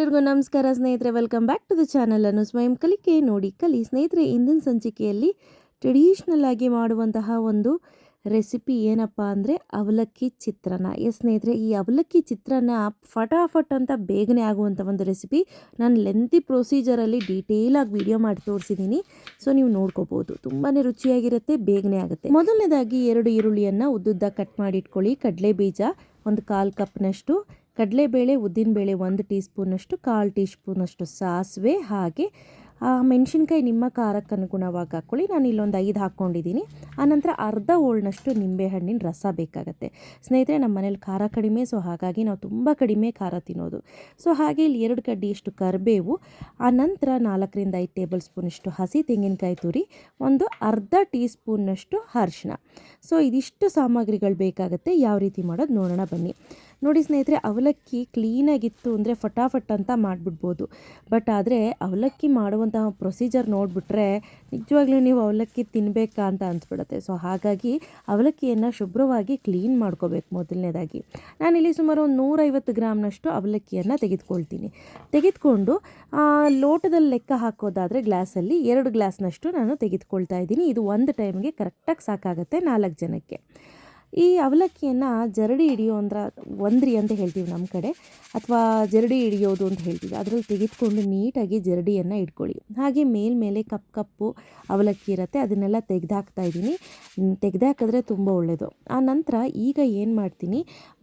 ಎಲ್ಲರಿಗೂ ನಮಸ್ಕಾರ ಸ್ನೇಹಿತರೆ welcome back to the channel ಅನ್ನು ಸ್ವಯಂ ಕಲಿಕೆ, ನೋಡಿ ಕಲಿ. ಸ್ನೇಹಿತರೆ, ಇಂದಿನ ಸಂಚಿಕೆಯಲ್ಲಿ ಟ್ರೆಡಿಷ್ನಲ್ ಆಗಿ ಮಾಡುವಂತಹ ಒಂದು ರೆಸಿಪಿ ಏನಪ್ಪ ಅಂದರೆ ಅವಲಕ್ಕಿ ಚಿತ್ರಾನ್ನ. ಎಸ್ ಸ್ನೇಹಿತರೆ, ಈ ಅವಲಕ್ಕಿ ಚಿತ್ರಾನ್ನ ಫಟಾಫಟ್ ಅಂತ ಬೇಗನೆ ಆಗುವಂಥ ಒಂದು ರೆಸಿಪಿ ನಾನು ಲೆಂತಿ ಪ್ರೊಸೀಜರಲ್ಲಿ ಡೀಟೇಲಾಗಿ ವಿಡಿಯೋ ಮಾಡಿ ತೋರಿಸಿದ್ದೀನಿ ಸೊ ನೀವು ನೋಡ್ಕೋಬೋದು. ತುಂಬಾ ರುಚಿಯಾಗಿರುತ್ತೆ, ಬೇಗನೆ ಆಗುತ್ತೆ. ಮೊದಲನೇದಾಗಿ ಎರಡು ಈರುಳ್ಳಿಯನ್ನು ಉದ್ದುದ್ದ ಕಟ್ ಮಾಡಿ ಇಟ್ಕೊಳ್ಳಿ. ಕಡಲೆ ಬೀಜ ಒಂದು ಕಾಲು ಕಪ್ನಷ್ಟು ಕಡಲೆಬೇಳೆ, ಉದ್ದಿನಬೇಳೆ ಒಂದು ಟೀ ಸ್ಪೂನಷ್ಟು ಕಾಲು ಟೀ ಸ್ಪೂನಷ್ಟು ಸಾಸಿವೆ, ಹಾಗೆ ಮೆಣಸಿನ್ಕಾಯಿ ನಿಮ್ಮ ಖಾರಕ್ಕೆ ಅನುಗುಣವಾಗಿ ಹಾಕ್ಕೊಳ್ಳಿ. ನಾನು ಇಲ್ಲೊಂದು ಐದು ಹಾಕ್ಕೊಂಡಿದ್ದೀನಿ. ಆನಂತರ ಅರ್ಧ ಹೋಳ್ನಷ್ಟು ನಿಂಬೆಹಣ್ಣಿನ ರಸ ಬೇಕಾಗುತ್ತೆ. ಸ್ನೇಹಿತರೆ, ನಮ್ಮ ಮನೇಲಿ ಖಾರ ಕಡಿಮೆ, ಸೊ ಹಾಗಾಗಿ ನಾವು ತುಂಬ ಕಡಿಮೆ ಖಾರ ತಿನ್ನೋದು. ಸೊ ಹಾಗೆ ಇಲ್ಲಿ ಎರಡು ಕಡ್ಡಿಯಷ್ಟು ಕರಿಬೇವು ಆನಂತರ ನಾಲ್ಕರಿಂದ ಐದು ಟೇಬಲ್ ಸ್ಪೂನಷ್ಟು ಹಸಿ ತೆಂಗಿನಕಾಯಿ ತುರಿ, ಒಂದು ಅರ್ಧ ಟೀ ಸ್ಪೂನ್ನಷ್ಟು ಅರಿಶಿನ ಸೊ ಇದಿಷ್ಟು ಸಾಮಗ್ರಿಗಳು ಬೇಕಾಗುತ್ತೆ. ಯಾವ ರೀತಿ ಮಾಡೋದು ನೋಡೋಣ ಬನ್ನಿ. ನೋಡಿ ಸ್ನೇಹಿತರೆ, ಅವಲಕ್ಕಿ ಕ್ಲೀನಾಗಿತ್ತು ಅಂದರೆ ಫಟಾಫಟ್ ಅಂತ ಮಾಡಿಬಿಡ್ಬೋದು. ಬಟ್ ಆದರೆ ಅವಲಕ್ಕಿ ಮಾಡುವಂತಹ ಪ್ರೊಸೀಜರ್ ನೋಡಿಬಿಟ್ರೆ ನಿಜವಾಗ್ಲೂ ನೀವು ಅವಲಕ್ಕಿ ತಿನ್ನಬೇಕಾ ಅಂತ ಅನಿಸ್ಬಿಡುತ್ತೆ. ಸೊ ಹಾಗಾಗಿ ಅವಲಕ್ಕಿಯನ್ನು ಶುಭ್ರವಾಗಿ ಕ್ಲೀನ್ ಮಾಡ್ಕೋಬೇಕು ಮೊದಲನೇದಾಗಿ. ನಾನಿಲ್ಲಿ ಸುಮಾರು ಒಂದು ನೂರೈವತ್ತು ಗ್ರಾಮ್ನಷ್ಟು ಅವಲಕ್ಕಿಯನ್ನು ತೆಗೆದುಕೊಳ್ತೀನಿ. ತೆಗೆದುಕೊಂಡು ಲೋಟದಲ್ಲಿ ಲೆಕ್ಕ ಹಾಕೋದಾದರೆ ಗ್ಲಾಸಲ್ಲಿ ಎರಡು ಗ್ಲಾಸ್ನಷ್ಟು ನಾನು ತೆಗೆದುಕೊಳ್ತಾ ಇದ್ದೀನಿ. ಇದು ಒಂದು ಟೈಮ್ಗೆ ಕರೆಕ್ಟಾಗಿ ಸಾಕಾಗುತ್ತೆ ನಾಲ್ಕು ಜನಕ್ಕೆ. ಈ ಅವಲಕ್ಕಿಯನ್ನು ಜರಡಿ ಹಿಡಿಯೋ ಅಂದ್ರೆ ಒಂದ್ರಿ ಅಂತ ಹೇಳ್ತೀವಿ ನಮ್ಮ ಕಡೆ, ಅಥವಾ ಜರಡಿ ಹಿಡಿಯೋದು ಅಂತ ಹೇಳ್ತೀವಿ. ಅದರಲ್ಲಿ ತೆಗೆದುಕೊಂಡು ನೀಟಾಗಿ ಜರಡಿಯನ್ನು ಇಟ್ಕೊಳ್ಳಿ. ಹಾಗೆ ಮೇಲ್ಮೇಲೆ ಕಪ್ ಕಪ್ಪು ಅವಲಕ್ಕಿ ಇರುತ್ತೆ, ಅದನ್ನೆಲ್ಲ ತೆಗೆದಾಕ್ತಾ ಇದ್ದೀನಿ. ತೆಗೆದಾಕಿದ್ರೆ ತುಂಬ ಒಳ್ಳೆಯದು ಆ ನಂತರ ಈಗ ಏನು ಮಾಡ್ತೀನಿ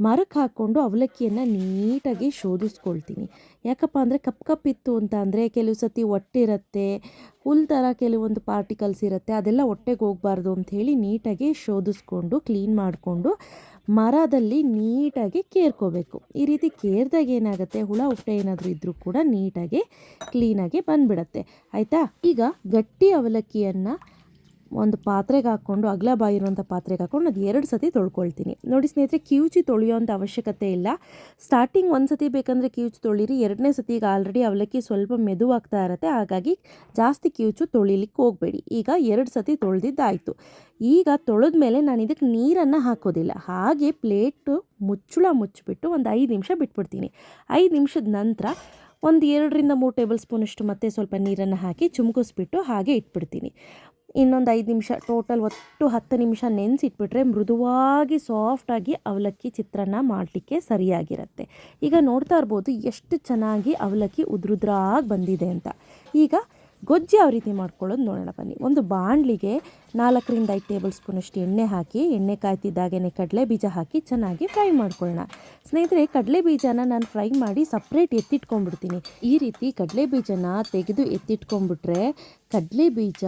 ಮರಕ್ಕೆ ಹಾಕ್ಕೊಂಡು ಅವಲಕ್ಕಿಯನ್ನು ನೀಟಾಗಿ ಶೋಧಿಸ್ಕೊಳ್ತೀನಿ. ಯಾಕಪ್ಪ ಅಂದರೆ ಕಪ್ ಕಪ್ ಇತ್ತು ಅಂತ ಅಂದರೆ ಕೆಲವು ಸತಿ ಒಟ್ಟಿರುತ್ತೆ ಹುಲ್ ಥರ ಕೆಲವೊಂದು ಪಾರ್ಟಿಕಲ್ಸ್ ಇರುತ್ತೆ, ಅದೆಲ್ಲ ಹೊಟ್ಟೆಗೆ ಹೋಗಬಾರ್ದು ಅಂಥೇಳಿ ನೀಟಾಗಿ ಶೋಧಿಸ್ಕೊಂಡು ಕ್ಲೀನ್ ಮಾಡಿಕೊಂಡು ಮರದಲ್ಲಿ ನೀಟಾಗಿ ಕೇರ್ಕೋಬೇಕು. ಈ ರೀತಿ ಕೇರ್ದಾಗ ಏನಾಗುತ್ತೆ, ಹುಳ, ಹೊಟ್ಟೆ ಏನಾದರೂ ಇದ್ದರೂ ಕೂಡ ನೀಟಾಗಿ ಕ್ಲೀನಾಗಿ ಬಂದುಬಿಡತ್ತೆ. ಆಯಿತಾ? ಈಗ ಗಟ್ಟಿ ಅವಲಕ್ಕಿಯನ್ನು ಒಂದು ಪಾತ್ರೆಗೆ ಹಾಕ್ಕೊಂಡು, ಅಗಲ ಬಾಯಿರುವಂಥ ಪಾತ್ರೆಗೆ ಹಾಕ್ಕೊಂಡು ಅದು ಎರಡು ಸತಿ ತೊಳ್ಕೊಳ್ತೀನಿ. ನೋಡಿ ಸ್ನೇಹಿತರೆ, ಕಿವುಚಿ ತೊಳೆಯೋವಂಥ ಅವಶ್ಯಕತೆ ಇಲ್ಲ. ಸ್ಟಾರ್ಟಿಂಗ್ ಒಂದು ಸತಿ ಬೇಕಂದರೆ ಕಿವುಚು ತೊಳೀರಿ. ಎರಡನೇ ಸತಿಗೆ ಆಲ್ರೆಡಿ ಅವಲಕ್ಕಿ ಸ್ವಲ್ಪ ಮೆದುವಾಗ್ತಾ ಇರುತ್ತೆ. ಹಾಗಾಗಿ ಜಾಸ್ತಿ ಕಿವುಚು ತೊಳಿಲಿಕ್ಕೆ ಹೋಗಬೇಡಿ. ಈಗ ಎರಡು ಸತಿ ತೊಳೆದಿದ್ದಾಯಿತು. ಈಗ ತೊಳೆದ ಮೇಲೆ ನಾನು ಇದಕ್ಕೆ ನೀರನ್ನು ಹಾಕೋದಿಲ್ಲ. ಹಾಗೆ ಪ್ಲೇಟು ಮುಚ್ಚುಳ ಮುಚ್ಚಿಬಿಟ್ಟು ಒಂದು ಐದು ನಿಮಿಷ ಬಿಟ್ಬಿಡ್ತೀನಿ. ಐದು ನಿಮಿಷದ ನಂತರ ಒಂದು ಎರಡರಿಂದ ಮೂರು ಟೇಬಲ್ ಸ್ಪೂನಷ್ಟು ಮತ್ತೆ ಸ್ವಲ್ಪ ನೀರನ್ನು ಹಾಕಿ, ಚುಮ್ಕಿಸ್ಬಿಟ್ಟು ಹಾಗೆ ಇಟ್ಬಿಡ್ತೀನಿ. ಇನ್ನೊಂದು ಐದು ನಿಮಿಷ ಟೋಟಲ್ ಒಟ್ಟು ಹತ್ತು ನಿಮಿಷ ನೆನೆಸಿಟ್ಬಿಟ್ರೆ ಮೃದುವಾಗಿ ಸಾಫ್ಟಾಗಿ ಅವಲಕ್ಕಿ ಚಿತ್ರಾನ್ನ ಮಾಡಲಿಕ್ಕೆ ಸರಿಯಾಗಿರುತ್ತೆ. ಈಗ ನೋಡ್ತಾ ಇರ್ಬೋದು ಎಷ್ಟು ಚೆನ್ನಾಗಿ ಅವಲಕ್ಕಿ ಉದ್ರುದ್ರಾಗಿ ಬಂದಿದೆ ಅಂತ. ಈಗ ಗೊಜ್ಜು ಯಾವ ರೀತಿ ಮಾಡ್ಕೊಳ್ಳೋದು ನೋಡೋಣ ಬನ್ನಿ. ಒಂದು ಬಾಣಲಿಗೆ ನಾಲ್ಕರಿಂದ ಐದು ಟೇಬಲ್ ಸ್ಪೂನಷ್ಟು ಎಣ್ಣೆ ಹಾಕಿ, ಎಣ್ಣೆ ಕಾಯ್ತಿದ್ದಾಗೇ ಕಡಲೆ ಬೀಜ ಹಾಕಿ ಚೆನ್ನಾಗಿ ಫ್ರೈ ಮಾಡ್ಕೊಳ್ಳೋಣ. ಸ್ನೇಹಿತರೆ, ಕಡಲೆ ಬೀಜನ ನಾನು ಫ್ರೈ ಮಾಡಿ ಸಪ್ರೇಟ್ ಎತ್ತಿಟ್ಕೊಂಡ್ಬಿಡ್ತೀನಿ. ಈ ರೀತಿ ಕಡಲೆ ಬೀಜನ ತೆಗೆದು ಎತ್ತಿಟ್ಕೊಂಡ್ಬಿಟ್ರೆ ಕಡಲೆ ಬೀಜ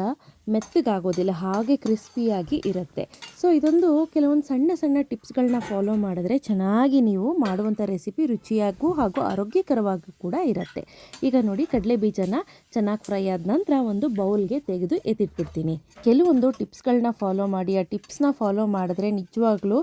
ಮೆತ್ತಗಾಗೋದಿಲ್ಲ, ಹಾಗೆ ಕ್ರಿಸ್ಪಿಯಾಗಿ ಇರುತ್ತೆ. ಸೊ ಇದೊಂದು ಕೆಲವೊಂದು ಸಣ್ಣ ಸಣ್ಣ ಟಿಪ್ಸ್ಗಳನ್ನ ಫಾಲೋ ಮಾಡಿದ್ರೆ ಚೆನ್ನಾಗಿ ನೀವು ಮಾಡುವಂಥ ರೆಸಿಪಿ ರುಚಿಯಾಗೂ ಹಾಗೂ ಆರೋಗ್ಯಕರವಾಗೂ ಕೂಡ ಇರುತ್ತೆ. ಈಗ ನೋಡಿ, ಕಡಲೆ ಬೀಜನ ಚೆನ್ನಾಗಿ ಫ್ರೈ ಆದ ನಂತರ ಒಂದು ಬೌಲ್ಗೆ ತೆಗೆದು ಎತ್ತಿಟ್ಬಿಡ್ತೀನಿ. ಕೆಲವೊಂದು ಟಿಪ್ಸ್ಗಳನ್ನ ಫಾಲೋ ಮಾಡಿ, ಆ ಟಿಪ್ಸ್ನ ಫಾಲೋ ಮಾಡಿದ್ರೆ ನಿಜವಾಗ್ಲೂ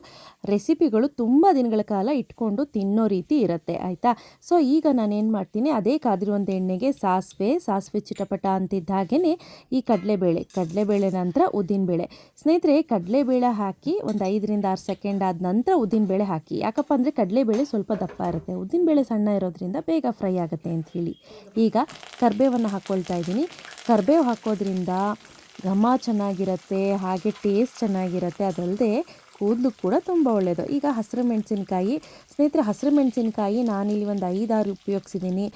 ರೆಸಿಪಿಗಳು ತುಂಬ ದಿನಗಳ ಕಾಲ ಇಟ್ಕೊಂಡು ತಿನ್ನೋ ರೀತಿ ಇರುತ್ತೆ, ಆಯಿತಾ? ಸೊ ಈಗ ನಾನೇನು ಮಾಡ್ತೀನಿ, ಅದೇ ಕಾದಿರುವಂಥ ಎಣ್ಣೆಗೆ ಸಾಸಿವೆ ಸಾಸಿವೆ ಚಿಟಪಟ ಅಂತಿದ್ದ ಹಾಗೆಯೇ ಈ ಕಡಲೆಬೇಳೆ ಕಡಲೆಬೇಳೆ ನಂತರ ಉದ್ದಿನಬೇಳೆ. ಸ್ನೇಹಿತರೆ, ಕಡಲೆಬೇಳೆ ಹಾಕಿ ಒಂದು ಐದರಿಂದ ಆರು ಸೆಕೆಂಡ್ ಆದ ನಂತರ ಉದ್ದಿನಬೇಳೆ ಹಾಕಿ. ಯಾಕಪ್ಪ ಅಂದರೆ ಕಡಲೆಬೇಳೆ ಸ್ವಲ್ಪ ದಪ್ಪ ಇರುತ್ತೆ. ಉದ್ದಿನಬೇಳೆ ಸಣ್ಣ ಇರೋದ್ರಿಂದ ಬೇಗ ಫ್ರೈ ಆಗುತ್ತೆ ಅಂತ ಹೇಳಿ. ಈಗ ಕರ್ಬೇವನ್ನು ಹಾಕ್ಕೊಳ್ತಾ ಇದ್ದೀನಿ. ಕರ್ಬೇವು ಹಾಕೋದ್ರಿಂದ ಘಮ ಚೆನ್ನಾಗಿರುತ್ತೆ, ಹಾಗೆ ಟೇಸ್ಟ್ ಚೆನ್ನಾಗಿರುತ್ತೆ. ಅದಲ್ಲದೆ ಕೂದಲು ಕೂಡ ತುಂಬ ಒಳ್ಳೆಯದು ಈಗ ಹಸಿರು ಮೆಣಸಿನಕಾಯಿ, ಸ್ನೇಹಿತರೆ ಹಸಿರು ಮೆಣಸಿನ್ಕಾಯಿ ನಾನಿಲ್ಲಿ ಒಂದು ಐದಾರು ಉಪಯೋಗಿಸಿದ್ದೀನಿ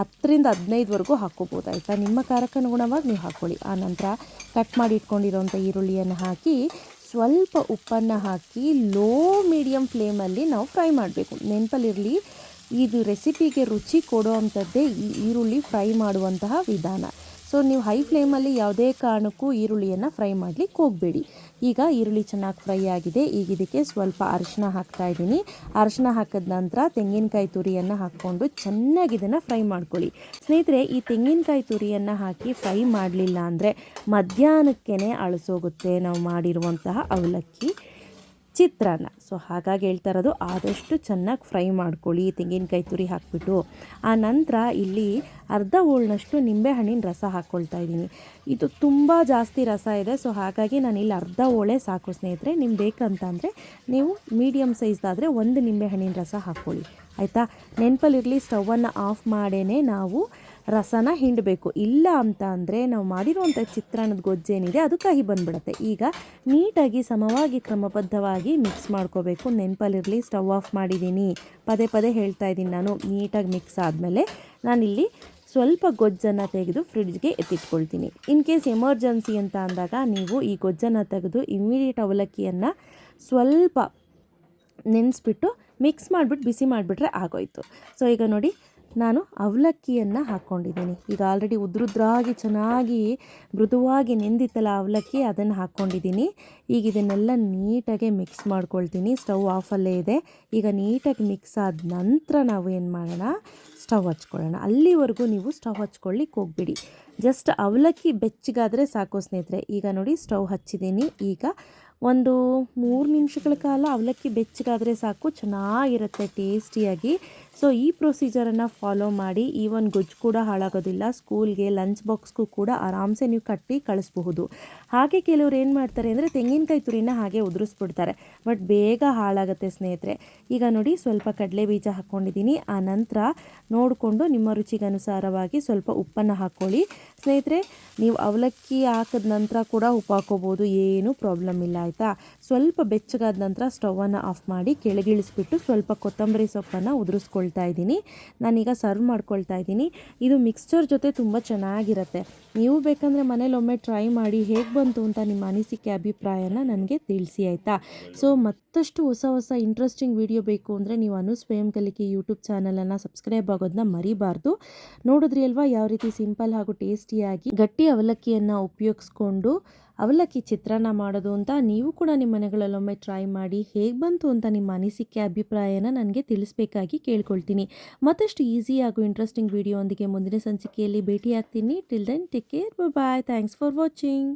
ಹತ್ತರಿಂದ ಹದಿನೈದುವರೆಗೂ ಹಾಕ್ಕೋಬೋದು ಆಯಿತಾ? ನಿಮ್ಮ ಕಾರಕ್ಕನುಗುಣವಾಗಿ ನೀವು ಹಾಕ್ಕೊಳ್ಳಿ ಆ ನಂತರ ಕಟ್ ಮಾಡಿ ಇಟ್ಕೊಂಡಿರೋಂಥ ಈರುಳ್ಳಿಯನ್ನು ಹಾಕಿ, ಸ್ವಲ್ಪ ಉಪ್ಪನ್ನು ಹಾಕಿ ಲೋ ಮೀಡಿಯಮ್ ಫ್ಲೇಮಲ್ಲಿ ನಾವು ಫ್ರೈ ಮಾಡಬೇಕು. ನೆನಪಲ್ಲಿರಲಿ, ಇದು ರೆಸಿಪಿಗೆ ರುಚಿ ಕೊಡೋ ಅಂಥದ್ದೇ ಈ ಈರುಳ್ಳಿ ಫ್ರೈ ಮಾಡುವಂತಹ ವಿಧಾನ. ಸೊ ನೀವು ಹೈ ಫ್ಲೇಮಲ್ಲಿ ಯಾವುದೇ ಕಾರಣಕ್ಕೂ ಈರುಳ್ಳಿಯನ್ನು ಫ್ರೈ ಮಾಡಲಿಕ್ಕೆ ಹೋಗಬೇಡಿ. ಈಗ ಈರುಳ್ಳಿ ಚೆನ್ನಾಗಿ ಫ್ರೈ ಆಗಿದೆ. ಈಗ ಇದಕ್ಕೆ ಸ್ವಲ್ಪ ಅರಿಶಿನ ಹಾಕ್ತಾ ಇದ್ದೀನಿ. ಅರಿಶಿನ ಹಾಕಿದ ನಂತರ ತೆಂಗಿನಕಾಯಿ ತುರಿಯನ್ನು ಹಾಕ್ಕೊಂಡು ಚೆನ್ನಾಗಿ ಇದನ್ನು ಫ್ರೈ ಮಾಡ್ಕೊಳ್ಳಿ. ಸ್ನೇಹಿತರೆ, ಈ ತೆಂಗಿನಕಾಯಿ ತುರಿಯನ್ನು ಹಾಕಿ ಫ್ರೈ ಮಾಡಲಿಲ್ಲ ಅಂದರೆ ಮಧ್ಯಾಹ್ನಕ್ಕೇ ಅಳಸೋಗುತ್ತೆ. ನಾವು ಮಾಡಿರುವಂತಹ ಅವಲಕ್ಕಿ. ಚಿತ್ರಾನ್ನ. ಸೊ ಹಾಗಾಗಿ ಹೇಳ್ತಾ ಇರೋದು ಆದಷ್ಟು ಚೆನ್ನಾಗಿ ಫ್ರೈ ಮಾಡ್ಕೊಳ್ಳಿ, ತೆಂಗಿನಕಾಯಿ ತುರಿ ಹಾಕಿಬಿಟ್ಟು. ಆ ನಂತರ ಇಲ್ಲಿ ಅರ್ಧ ಹೋಳ್ನಷ್ಟು ನಿಂಬೆಹಣ್ಣಿನ ರಸ ಹಾಕ್ಕೊಳ್ತಾ ಇದ್ದೀನಿ. ಇದು ತುಂಬ ಜಾಸ್ತಿ ರಸ ಇದೆ ಸೊ ಹಾಗಾಗಿ ನಾನು ಇಲ್ಲಿ ಅರ್ಧ ಹೋಳೆ ಸಾಕು ಸ್ನೇಹಿತರೆ. ನಿಮ್ಗೆ ಬೇಕಂತ ಅಂದರೆ ನೀವು ಮೀಡಿಯಮ್ ಸೈಜ್ದಾದರೆ ಒಂದು ನಿಂಬೆಹಣ್ಣಿನ ರಸ ಹಾಕ್ಕೊಳ್ಳಿ. ಆಯಿತಾ? ನೆನಪಲ್ಲಿರಲಿ ಸ್ಟವನ್ನು ಆಫ್ ಮಾಡೇ ನಾವು ರಸನ ಹಿಂಡಬೇಕು. ಇಲ್ಲ ಅಂತ ಅಂದರೆ ನಾವು ಮಾಡಿರುವಂಥ ಚಿತ್ರಾನ್ನದ ಗೊಜ್ಜೇನಿದೆ ಅದು ಕಹಿ ಬಂದ್ಬಿಡುತ್ತೆ. ಈಗ ನೀಟಾಗಿ ಸಮವಾಗಿ ಕ್ರಮಬದ್ಧವಾಗಿ ಮಿಕ್ಸ್ ಮಾಡ್ಕೋಬೇಕು. ನೆನಪಲ್ಲಿರಲಿ ಸ್ಟವ್ ಆಫ್ ಮಾಡಿದ್ದೀನಿ. ಪದೇ ಪದೇ ಹೇಳ್ತಾ ಇದ್ದೀನಿ ನಾನು, ನೀಟಾಗಿ ಮಿಕ್ಸ್ ಆದಮೇಲೆ ನಾನಿಲ್ಲಿ ಸ್ವಲ್ಪ ಗೊಜ್ಜನ್ನು ತೆಗೆದು ಫ್ರಿಡ್ಜ್ಗೆ ಎತ್ತಿಟ್ಕೊಳ್ತೀನಿ. ಇನ್ ಕೇಸ್ ಎಮರ್ಜೆನ್ಸಿ ಅಂತ ಅಂದಾಗ ನೀವು ಈ ಗೊಜ್ಜನ್ನು ತೆಗೆದು ಇಮಿಡಿಯೇಟ್ ಅವಲಕ್ಕಿಯನ್ನು ಸ್ವಲ್ಪ ನೆನೆಸ್ಬಿಟ್ಟು ಮಿಕ್ಸ್ ಮಾಡಿಬಿಟ್ಟು ಬಿಸಿ ಮಾಡಿಬಿಟ್ರೆ ಆಗೋಯಿತು. ಸೊ ಈಗ ನೋಡಿ ನಾನು ಅವಲಕ್ಕಿಯನ್ನು ಹಾಕ್ಕೊಂಡಿದ್ದೀನಿ ಈಗ ಆಲ್ರೆಡಿ ಉದ್ರುದ್ರಾಗಿ, ಚೆನ್ನಾಗಿ, ಮೃದುವಾಗಿ ನೆಂದಿತ್ತಲ್ಲ ಅವಲಕ್ಕಿ, ಅದನ್ನು ಹಾಕ್ಕೊಂಡಿದ್ದೀನಿ ಈಗ ಇದನ್ನೆಲ್ಲ ನೀಟಾಗಿ ಮಿಕ್ಸ್ ಮಾಡ್ಕೊಳ್ತೀನಿ. ಸ್ಟವ್ ಆಫಲ್ಲೇ ಇದೆ. ಈಗ ನೀಟಾಗಿ ಮಿಕ್ಸ್ ಆದ ನಂತರ ನಾವು ಏನು ಮಾಡೋಣ? ಸ್ಟವ್ ಹಚ್ಕೊಳ್ಳೋಣ. ಅಲ್ಲಿವರೆಗೂ ನೀವು ಸ್ಟವ್ ಹಚ್ಕೊಳ್ಳಿಕ್ಕೆ ಹೋಗ್ಬಿಡಿ. ಜಸ್ಟ್ ಅವಲಕ್ಕಿ ಬೆಚ್ಚಗಾದರೆ ಸಾಕು ಸ್ನೇಹಿತರೆ. ಈಗ ನೋಡಿ ಸ್ಟವ್ ಹಚ್ಚಿದ್ದೀನಿ. ಈಗ ಒಂದು ಮೂರು ನಿಮಿಷಗಳ ಕಾಲ ಅವಲಕ್ಕಿ ಬೆಚ್ಚಗಾದರೆ ಸಾಕು. ಚೆನ್ನಾಗಿರುತ್ತೆ, ಟೇಸ್ಟಿಯಾಗಿ. ಸೊ ಈ ಪ್ರೊಸೀಜರನ್ನು ಫಾಲೋ ಮಾಡಿ ಈವನ್ ಗೊಜ್ಜು ಕೂಡ ಹಾಳಾಗೋದಿಲ್ಲ. ಸ್ಕೂಲ್ಗೆ ಲಂಚ್ ಬಾಕ್ಸ್ಗೂ ಕೂಡ ಆರಾಮ್ಸೆ ನೀವು ಕಟ್ಟಿ ಕಳಿಸ್ಬಹುದು. ಹಾಗೆ ಕೆಲವ್ರು ಏನು ಮಾಡ್ತಾರೆ ಅಂದರೆ, ತೆಂಗಿನಕಾಯಿ ತುರಿನ ಹಾಗೆ ಉದುರಿಸ್ಬಿಡ್ತಾರೆ. ಬಟ್ ಬೇಗ ಹಾಳಾಗುತ್ತೆ ಸ್ನೇಹಿತರೆ. ಈಗ ನೋಡಿ, ಸ್ವಲ್ಪ ಕಡಲೆ ಬೀಜ ಹಾಕ್ಕೊಂಡಿದ್ದೀನಿ ಆ ನಂತರ ನೋಡಿಕೊಂಡು ನಿಮ್ಮ ರುಚಿಗೆ ಅನುಸಾರವಾಗಿ ಸ್ವಲ್ಪ ಉಪ್ಪನ್ನು ಹಾಕ್ಕೊಳ್ಳಿ ಸ್ನೇಹಿತರೆ, ನೀವು ಅವಲಕ್ಕಿ ಹಾಕಿದ ನಂತರ ಕೂಡ ಉಪ್ಪು ಹಾಕೋಬೋದು ಏನೂ ಪ್ರಾಬ್ಲಮ್ ಇಲ್ಲ, ಆಯಿತಾ? ಸ್ವಲ್ಪ ಬೆಚ್ಚಗಾದ ನಂತರ ಸ್ಟವನ್ನು ಆಫ್ ಮಾಡಿ, ಕೆಳಗಿಳಿಸ್ಬಿಟ್ಟು ಸ್ವಲ್ಪ ಕೊತ್ತಂಬರಿ ಸೊಪ್ಪನ್ನು ಉದುರಿಸ್ಕೊಳ್ತಾ ಇದ್ದೀನಿ. ನಾನೀಗ ಸರ್ವ್ ಮಾಡ್ಕೊಳ್ತಾ ಇದ್ದೀನಿ. ಇದು ಮಿಕ್ಸ್ಚರ್ ಜೊತೆ ತುಂಬ ಚೆನ್ನಾಗಿರುತ್ತೆ. ನೀವು ಬೇಕಂದರೆ ಮನೇಲಿ ಒಮ್ಮೆ ಟ್ರೈ ಮಾಡಿ ಹೇಗೆ ಬಂತು ಅಂತ ನಿಮ್ಮ ಅನಿಸಿಕೆ, ಅಭಿಪ್ರಾಯನ ನನಗೆ ತಿಳಿಸಿ, ಆಯಿತಾ? ಸೊ ಮತ್ತಷ್ಟು ಹೊಸ ಹೊಸ ಇಂಟ್ರೆಸ್ಟಿಂಗ್ ವಿಡಿಯೋ ಬೇಕು ಅಂದರೆ ನೀವು ಅನು ಸ್ವಯಂ ಕಲಿಕೆ ಯೂಟ್ಯೂಬ್ ಚಾನಲನ್ನು ಸಬ್ಸ್ಕ್ರೈಬ್ ಆಗೋದನ್ನ ಮರಿಬಾರ್ದು. ನೋಡಿದ್ರಿ ಅಲ್ವಾ? ಯಾವ ರೀತಿ ಸಿಂಪಲ್ ಹಾಗೂ ಟೇಸ್ಟಿಯಾಗಿ ಗಟ್ಟಿ ಅವಲಕ್ಕಿಯನ್ನು ಉಪಯೋಗಿಸ್ಕೊಂಡು ಅವಲಕ್ಕಿ ಚಿತ್ರಾನ್ನ ಮಾಡೋದು ಅಂತ ನೀವು ಕೂಡ ನಿಮ್ಮ ಮನೆಗಳಲ್ಲೊಮ್ಮೆ ಟ್ರೈ ಮಾಡಿ ಹೇಗೆ ಬಂತು ಅಂತ ನಿಮ್ಮ ಅನಿಸಿಕೆ, ಅಭಿಪ್ರಾಯನ ನನಗೆ ತಿಳಿಸ್ಬೇಕಾಗಿ ಕೇಳ್ಕೊಳ್ತೀನಿ. ಮತ್ತಷ್ಟು ಈಸಿ ಹಾಗೂ ಇಂಟ್ರೆಸ್ಟಿಂಗ್ ವಿಡಿಯೋ ಒಂದಿಗೆ ಮುಂದಿನ ಸಂಚಿಕೆಯಲ್ಲಿ ಭೇಟಿಯಾಗ್ತೀನಿ. Till then take care bye thanks for watching